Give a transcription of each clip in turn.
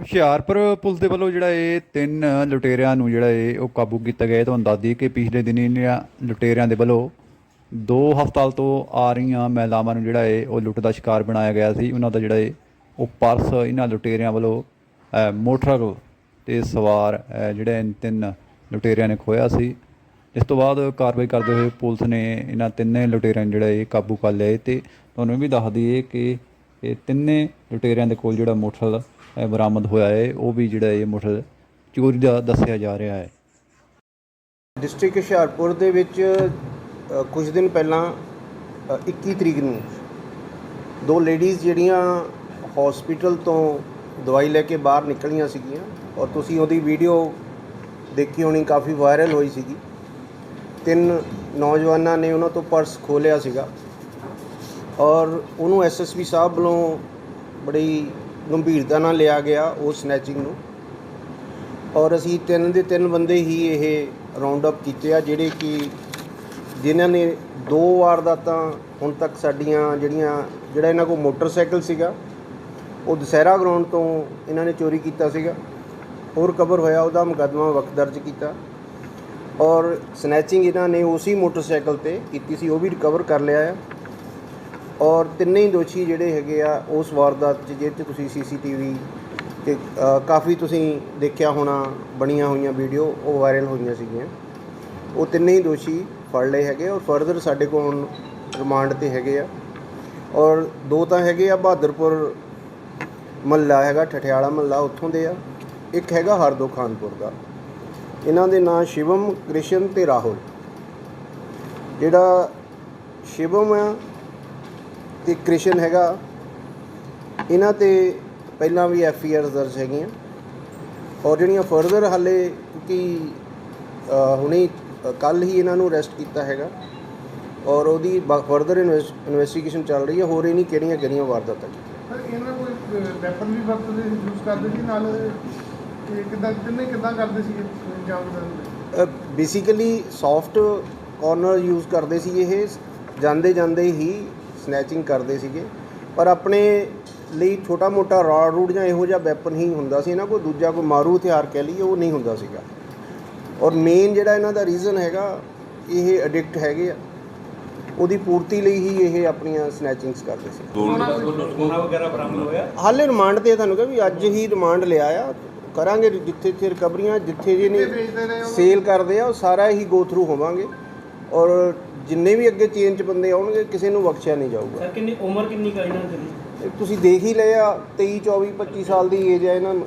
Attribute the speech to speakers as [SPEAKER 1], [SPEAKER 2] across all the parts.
[SPEAKER 1] Hoshiarpur police ਦੇ ਵੱਲੋਂ ਜਿਹੜਾ ਇਹ ਤਿੰਨ ਲੁਟੇਰਿਆਂ ਨੂੰ ਜਿਹੜਾ ਇਹ ਉਹ ਕਾਬੂ ਕੀਤਾ ਗਿਆ ਤੁਹਾਨੂੰ ਦੱਸ ਦਈਏ ਕਿ ਪਿਛਲੇ ਦਿਨੀ ਇਹਨਾਂ ਲੁਟੇਰਿਆਂ ਦੇ ਵੱਲੋਂ ਦੋ ਹਸਪਤਾਲ ਤੋਂ ਆ ਰਹੀਆਂ ਮਹਿਲਾਵਾਂ ਨੂੰ ਜਿਹੜਾ ਇਹ ਉਹ ਲੁੱਟ ਦਾ ਸ਼ਿਕਾਰ ਬਣਾਇਆ ਗਿਆ ਸੀ। ਉਹਨਾਂ ਦਾ ਜਿਹੜਾ ਇਹ ਉਹ ਪਰਸ ਇਹਨਾਂ ਲੁਟੇਰਿਆਂ ਵੱਲੋਂ ਮੋਟਰਸਾਈਕਲ ਤੇ ਸਵਾਰ ਅ, ਜਿਹੜੇ ਤਿੰਨ ਲੁਟੇਰਿਆਂ ਨੇ ਖੋਇਆ ਸੀ। ਇਸ ਤੋਂ ਬਾਅਦ ਕਾਰਵਾਈ ਕਰਦੇ ਹੋਏ ਪੁਲਿਸ ਨੇ ਇਹਨਾਂ ਤਿੰਨੇ ਲੁਟੇਰਿਆਂ ਨੂੰ ਜਿਹੜਾ ਇਹ ਕਾਬੂ ਕਰ ਲਿਆ ਹੈ ਤੇ ਤੁਹਾਨੂੰ ਇਹ ਵੀ ਦੱਸ ਦਈਏ ਕਿ ਇਹ ਤਿੰਨੇ ਲੁਟੇਰਿਆਂ ਦੇ ਕੋਲ ਜਿਹੜਾ ਮੋਟਰਸਾਈਕਲ ਬਰਾਮਦ ਹੋਇਆ ਹੈ ਉਹ ਵੀ ਜਿਹੜਾ ਇਹ ਮੋਟਰਸਾਈਕਲ ਚੋਰੀ ਦਾ ਦੱਸਿਆ ਜਾ ਰਿਹਾ ਹੈ।
[SPEAKER 2] ਡਿਸਟ੍ਰਿਕਟ ਹੁਸ਼ਿਆਰਪੁਰ ਦੇ ਵਿੱਚ ਅ, ਕੁਝ ਦਿਨ ਪਹਿਲਾਂ ਅ, 21 ਤਰੀਕ ਨੂੰ ਦੋ ਲੇਡੀਜ਼ ਜਿਹੜੀਆਂ ਹਸਪੀਟਲ ਤੋਂ ਦਵਾਈ ਲੈ ਕੇ ਬਾਹਰ ਨਿਕਲੀਆਂ ਸੀਗੀਆਂ ਔਰ ਤੁਸੀਂ ਉਹਦੀ ਵੀਡੀਓ ਦੇਖੀ ਹੋਣੀ ਕਾਫੀ ਵਾਇਰਲ ਹੋਈ ਸੀਗੀ। ਤਿੰਨ ਨੌਜਵਾਨਾਂ ਨੇ ਉਹਨਾਂ ਤੋਂ ਪਰਸ ਖੋਲਿਆ ਸੀਗਾ ਔਰ ਉਹਨੂੰ ਐਸਐਸਪੀ ਸਾਹਿਬ ਵੱਲੋਂ ਬੜੀ ਗੰਭੀਰਤਾ ਨਾਲ ਲਿਆ ਗਿਆ ਉਹ ਸਨੈਚਿੰਗ ਨੂੰ। ਔਰ ਅਸੀਂ ਤਿੰਨ ਦੇ ਤਿੰਨ ਬੰਦੇ ਹੀ ਇਹ ਰਾਉਂਡ ਅਪ ਕੀਤੇ ਆ, ਜਿਹੜੇ ਕਿ ਜਿਨ੍ਹਾਂ ਨੇ ਦੋ ਵਾਰਦਾਤਾਂ ਹੁਣ ਤੱਕ ਸਾਡੀਆਂ ਜਿਹੜੀਆਂ, ਜਿਹੜਾ ਇਹਨਾਂ ਕੋਲ ਮੋਟਰਸਾਈਕਲ ਸੀਗਾ, ਉਹ ਦੁਸਹਿਰਾ ਗਰਾਊਂਡ ਤੋਂ ਇਹਨਾਂ ਨੇ ਚੋਰੀ ਕੀਤਾ ਸੀਗਾ। ਹੋਰ ਕਵਰ ਹੋਇਆ ਉਹਦਾ ਮੁਕੱਦਮਾ ਵਕਤ ਦਰਜ ਕੀਤਾ। ਔਰ ਸਨੈਚਿੰਗ ਇਹਨਾਂ ਨੇ ਉਸੇ ਮੋਟਰਸਾਈਕਲ ਤੇ ਕੀਤੀ ਸੀ, ਉਹ ਵੀ ਰਿਕਵਰ ਕਰ ਲਿਆ ਆ। ਔਰ ਤਿੰਨੇ ਹੀ ਦੋਸ਼ੀ ਜਿਹੜੇ ਹੈਗੇ ਆ ਉਸ ਵਾਰਦਾਤ 'ਚ ਜਿਹਦੇ 'ਚ ਤੁਸੀਂ ਸੀਸੀਟੀਵੀ ਤੇ ਅ, ਕਾਫੀ ਤੁਸੀਂ ਦੇਖਿਆ ਹੋਣਾ ਬਣੀਆਂ ਹੋਈਆਂ ਵੀਡੀਓ ਉਹ ਵਾਇਰਲ ਹੋਈਆਂ ਸੀਗੀਆਂ। ਉਹ ਤਿੰਨੇ ਹੀ ਦੋਸ਼ੀ ਫੜ ਲਏ ਹੈਗੇ ਔਰ ਫਰਦਰ ਸਾਡੇ ਕੋਲ ਹੁਣ ਰਿਮਾਂਡ ਤੇ ਹੈਗੇ ਆ। ਔਰ ਦੋ ਤਾਂ ਹੈਗੇ ਆ ਬਹਾਦਰਪੁਰ ਮਹੱਲਾ ਹੈਗਾ ਠਠਿਆਲਾ ਮਹੱਲਾ ਉੱਥੋਂ ਦੇ ਆ। ਇੱਕ ਹੈਗਾ ਹਰਦੋ ਖਾਨਪੁਰ ਦਾ। ਇਹਨਾਂ ਦੇ ਨਾਂ ਸ਼ਿਵਮ ਕ੍ਰਿਸ਼ਨ ਤੇ ਰਾਹੁਲ। ਜਿਹੜਾ ਸ਼ਿਵਮ ਆ ਤੇ ਕ੍ਰਿਸ਼ਨ ਹੈਗਾ। ਇਹਨਾਂ ਤੇ ਪਹਿਲਾਂ ਵੀ ਐਫ ਆਈ ਆਰ ਦਰਜ ਹੈਗੀਆਂ। ਔਰ ਜਿਹੜੀਆਂ ਫਰਦਰ ਹਾਲੇ ਕਿਉਂਕਿ ਹੁਣੇ ਕੱਲ ਹੀ ਇਹਨਾਂ ਨੂੰ ਅਰੈਸਟ ਕੀਤਾ ਹੈਗਾ। ਔਰ ਉਹਦੀ ਫਰਦਰ ਇਨਵੈਸਟੀਗੇਸ਼ਨ ਚੱਲ ਰਹੀ ਹੈ। ਹੋਰ ਇਹ ਨਹੀਂ ਕਿਹੜੀਆਂ ਕਿਹੜੀਆਂ ਵਾਰਦਾਤਾਂ ਕੀਤੀਆਂ।
[SPEAKER 3] ਪਰ ਇਹਨਾਂ ਕੋਈ ਵੈਪਨ ਵੀ ਵਰਤਦੇ ਯੂਜ਼ ਕਰਦੇ ਸੀ ਨਾਲ ਕਿਦਾਂ ਕਿੰਨੇ ਕਿਦਾਂ ਕਰਦੇ ਸੀ ਦਿੰਦੇ
[SPEAKER 2] ਬੇਸਿਕਲੀ ਸੌਫਟ ਕਾਰਨਰ ਯੂਜ਼ ਕਰਦੇ ਸੀ ਇਹ। ਜਾਂਦੇ ਜਾਂਦੇ ਹੀ ਸਨੈਚਿੰਗ ਕਰਦੇ ਸੀਗੇ। ਪਰ ਆਪਣੇ ਲਈ ਛੋਟਾ ਮੋਟਾ ਰਾਡ ਰੂਡ ਜਾਂ ਇਹੋ ਜਿਹਾ ਵੈਪਨ ਹੀ ਹੁੰਦਾ ਸੀ ਇਹਨਾਂ ਕੋਲ ਦੂਜਾ ਕੋਈ ਮਾਰੂ ਹਥਿਆਰ ਕਹਿ ਲਈਏ ਉਹ ਨਹੀਂ ਹੁੰਦਾ ਸੀਗਾ। ਔਰ ਮੇਨ ਜਿਹੜਾ ਇਹਨਾਂ ਦਾ ਰੀਜ਼ਨ ਹੈਗਾ ਇਹ ਐਡਿਕਟ ਹੈਗੇ ਆ। ਉਹਦੀ ਪੂਰਤੀ ਲਈ ਹੀ ਇਹ ਆਪਣੀਆਂ ਸਨੈਚਿੰਗਸ ਕਰਦੇ ਸੀ।
[SPEAKER 4] ਸੋਨਾ ਵਗੈਰਾ ਬਰਾਮਦ ਹੋਇਆ?
[SPEAKER 2] ਹਾਲੇ ਰਿਮਾਂਡ ਤੇ ਤੁਹਾਨੂੰ ਕਿਹਾ ਵੀ ਅੱਜ ਹੀ ਰਿਮਾਂਡ ਲਿਆ ਆ। ਕਰਾਂਗੇ ਜਿੱਥੇ ਜਿੱਥੇ ਰਿਕਵਰੀਆਂ ਜਿੱਥੇ ਜਿਹਨੇ ਸੇਲ ਕਰਦੇ ਆ ਉਹ ਸਾਰਾ ਹੀ ਗੋ ਥਰੂ ਹੋਵਾਂਗੇ। ਔਰ ਜਿੰਨੇ ਵੀ ਅੱਗੇ ਚੇਨ ਚ ਬੰਦੇ ਆਉਣਗੇ ਕਿਸੇ ਨੂੰ ਬਖਸ਼ਿਆ ਨਹੀਂ ਜਾਊਗਾ।
[SPEAKER 4] ਸਰ ਕਿੰਨੀ ਉਮਰ ਕਿੰਨੀ ਕੁ ਇਹਨਾਂ ਦੀ?
[SPEAKER 2] ਇਹ ਤੁਸੀਂ ਦੇਖ ਹੀ ਲਏ ਆ 23 24 25 ਸਾਲ ਦੀ ਏਜ ਆ ਇਹਨਾਂ ਨੂੰ।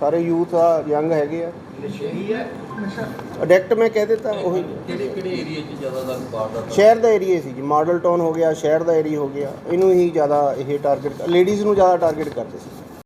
[SPEAKER 2] ਸਾਰੇ ਯੂਥ ਆ ਯੰਗ ਹੈਗੇ ਆ।
[SPEAKER 4] ਨਸ਼ੇੜੀ ਹੈ
[SPEAKER 3] ਨਸ਼ਾ
[SPEAKER 2] ਅਡੈਕਟ ਮੈਂ ਕਹਿ ਦਿੱਤਾ ਉਹੀ।
[SPEAKER 5] ਕਿਹੜੇ ਕਿਹੜੇ ਏਰੀਆ 'ਚ ਜ਼ਿਆਦਾਤਰ ਵਾਰਦਾਤ
[SPEAKER 2] ਸ਼ਹਿਰ ਦਾ ਏਰੀਆ ਸੀ ਜੀ ਮਾਡਲ ਟਾਊਨ ਹੋ ਗਿਆ ਸ਼ਹਿਰ ਦਾ ਏਰੀਆ ਹੋ ਗਿਆ। ਇਹਨੂੰ ਹੀ ਜ਼ਿਆਦਾ ਇਹ ਟਾਰਗੇਟ ਲੇਡੀਜ਼ ਨੂੰ ਜ਼ਿਆਦਾ ਟਾਰਗੇਟ ਕਰਦੇ ਸੀ।